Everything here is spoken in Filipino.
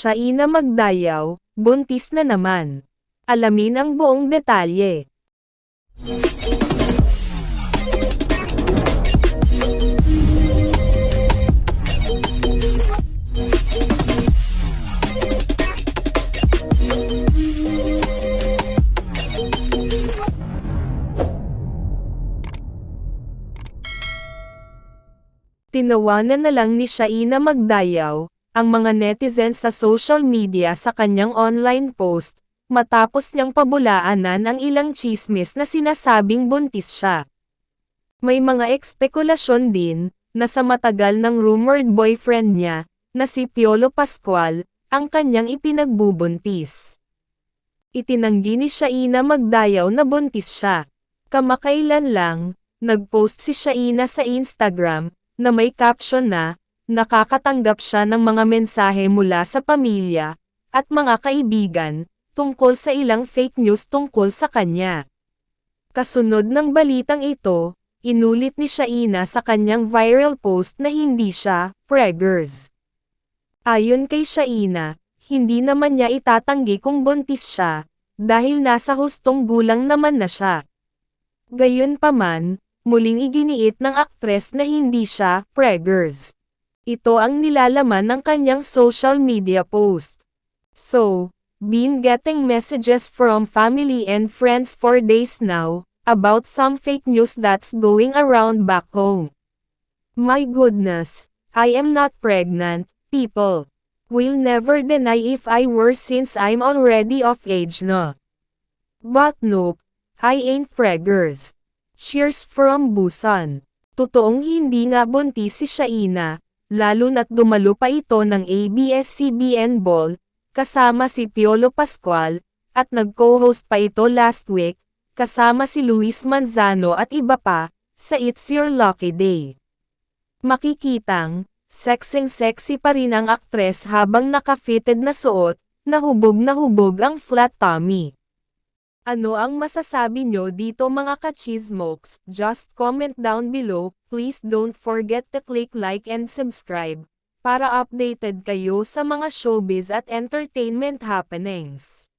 Shaina Magdayaw, buntis na naman. Alamin ang buong detalye. Tinawanan na lang ni Shaina Magdayaw, ang mga netizens sa social media sa kanyang online post, matapos niyang pabulaanan ang ilang chismis na sinasabing buntis siya. May mga ekspekulasyon din, na sa matagal ng rumored boyfriend niya, na si Piolo Pascual, ang kanyang ipinagbubuntis. Itinanggi ni Shaina Magdayaw na buntis siya. Kamakailan lang, nagpost si Shaina sa Instagram, na may caption na, nakakatanggap siya ng mga mensahe mula sa pamilya, at mga kaibigan, tungkol sa ilang fake news tungkol sa kanya. Kasunod ng balitang ito, inulit ni Shaina sa kanyang viral post na hindi siya, preggers. Ayon kay Shaina, hindi naman niya itatanggi kung buntis siya, dahil nasa hustong gulang naman na siya. Gayunpaman, muling iginiit ng aktres na hindi siya preggers. Ito ang nilalaman ng kanyang social media post. So, been getting messages from family and friends for days now, about some fake news that's going around back home. My goodness, I am not pregnant, people. Will never deny if I were since I'm already of age no. But nope, I ain't preggers. Cheers from Busan. Totoong hindi nga buntis si Shaina, lalo na't dumalo pa ito ng ABS-CBN Ball, kasama si Piolo Pascual, at nag-co-host pa ito last week, kasama si Luis Manzano at iba pa, sa It's Your Lucky Day. Makikitang, sexing-sexy pa rin ang aktres habang naka-fitted na suot, na hubog na hubog ang flat tummy. Ano ang masasabi nyo dito mga kachismokes? Just comment down below, please don't forget to click like and subscribe, para updated kayo sa mga showbiz at entertainment happenings.